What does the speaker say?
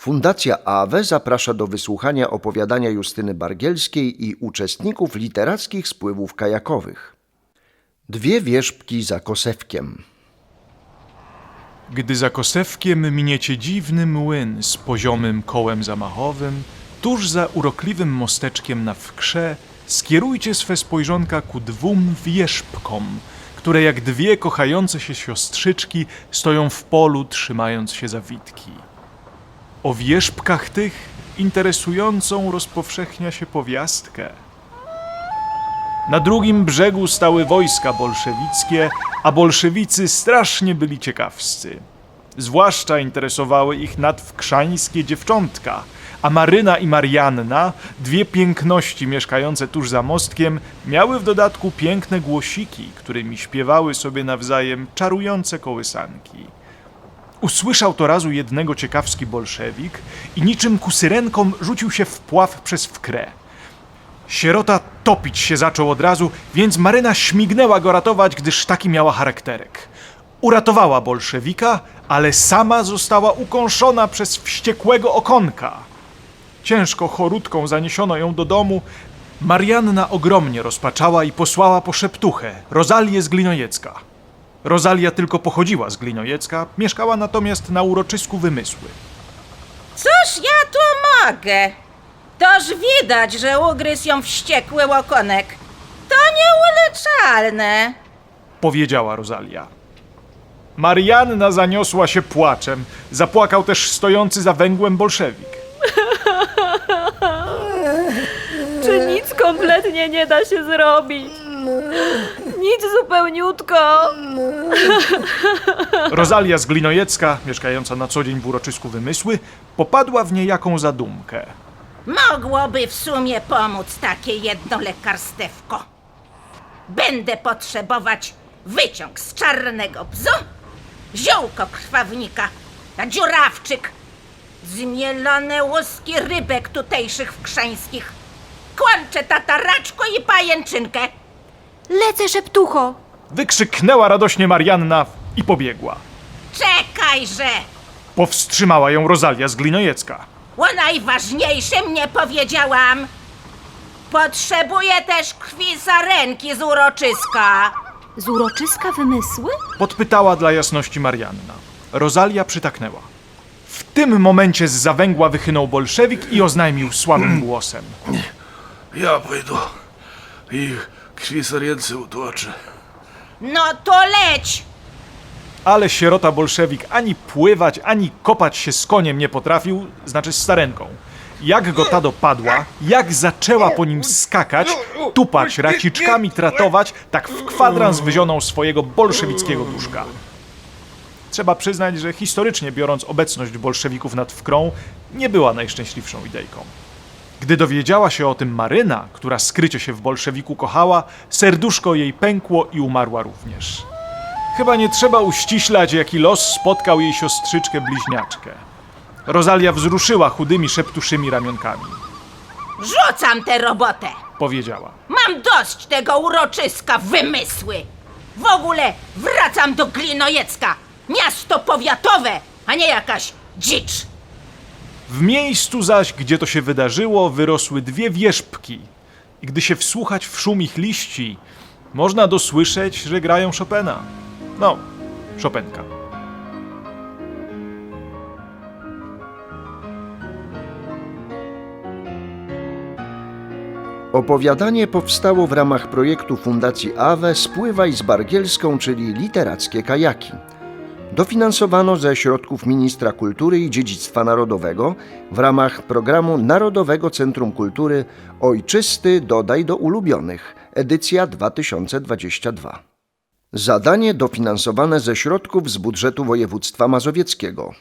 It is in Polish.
Fundacja AWE zaprasza do wysłuchania opowiadania Justyny Bargielskiej i uczestników literackich spływów kajakowych. Dwie wierzbki za Kosewkiem. Gdy za Kosewkiem miniecie dziwny młyn z poziomym kołem zamachowym, tuż za urokliwym mosteczkiem na wkrze skierujcie swe spojrzonka ku dwóm wierzbkom, które jak dwie kochające się siostrzyczki stoją w polu, trzymając się za witki. O wierzbkach tych interesującą rozpowszechnia się powiastkę. Na drugim brzegu stały wojska bolszewickie, a bolszewicy strasznie byli ciekawscy. Zwłaszcza interesowały ich nadwkrzańskie dziewczątka, a Maryna i Marianna, dwie piękności mieszkające tuż za mostkiem, miały w dodatku piękne głosiki, którymi śpiewały sobie nawzajem czarujące kołysanki. Usłyszał to razu jednego ciekawski bolszewik i niczym ku syrenkom rzucił się w pław przez wkrę. Sierota topić się zaczął od razu, więc Maryna śmignęła go ratować, gdyż taki miała charakterek. Uratowała bolszewika, ale sama została ukąszona przez wściekłego okonka. Ciężko chorutką zaniesiono ją do domu. Marianna ogromnie rozpaczała i posłała po szeptuchę, Rozalię z Glinojecka. Rozalia tylko pochodziła z Glinojecka, mieszkała natomiast na uroczysku Wymysły. Cóż ja tu mogę? Toż widać, że ugryzł ją wściekły łokonek. To nieuleczalne. powiedziała Rozalia. Marianna zaniosła się płaczem. Zapłakał też stojący za węgłem bolszewik. Czy nic kompletnie nie da się zrobić? Nic zupełniutko. Rozalia z Glinojecka, mieszkająca na co dzień w uroczysku Wymysły, popadła w niejaką zadumkę. Mogłoby w sumie pomóc takie jedno lekarstewko. Będę potrzebować wyciąg z czarnego bzu, ziółko krwawnika, a dziurawczyk, zmielone łuski rybek tutejszych wkrzańskich, kłącze tataraczko i pajęczynkę. Lecę, szeptucho. Wykrzyknęła radośnie Marianna i pobiegła. Czekajże! Powstrzymała ją Rozalia z Glinojecka. O najważniejszym nie powiedziałam. Potrzebuję też krwi sarenki z uroczyska. Z uroczyska wymysły? Podpytała dla jasności Marianna. Rozalia przytaknęła. W tym momencie z zawęgła wychynął bolszewik i oznajmił słabym głosem. Ja pójdę. Ich krwi ręce utłoczę. No to leć! Ale sierota bolszewik ani pływać, ani kopać się z koniem nie potrafił, znaczy z starenką. Jak go ta dopadła, jak zaczęła po nim skakać, tupać, raciczkami tratować, tak w kwadrans wyzionął swojego bolszewickiego duszka. Trzeba przyznać, że historycznie biorąc obecność bolszewików nad Wkrą nie była najszczęśliwszą idejką. Gdy dowiedziała się o tym Maryna, która skrycie się w bolszewiku kochała, serduszko jej pękło i umarła również. Chyba nie trzeba uściślać, jaki los spotkał jej siostrzyczkę bliźniaczkę. Rozalia wzruszyła chudymi, szeptuszymi ramionkami. Rzucam tę robotę! Powiedziała. Mam dość tego uroczyska wymysły! W ogóle wracam do Glinojecka! Miasto powiatowe, a nie jakaś dzicz! W miejscu zaś, gdzie to się wydarzyło, wyrosły dwie wierzbki. I gdy się wsłuchać w szum ich liści, można dosłyszeć, że grają Chopina. No, Chopinka. Opowiadanie powstało w ramach projektu Fundacji AWE Spływaj z Bargielską, czyli literackie kajaki. Dofinansowano ze środków Ministra Kultury i Dziedzictwa Narodowego w ramach programu Narodowego Centrum Kultury Ojczysty Dodaj do Ulubionych, edycja 2022. Zadanie dofinansowane ze środków z budżetu województwa mazowieckiego.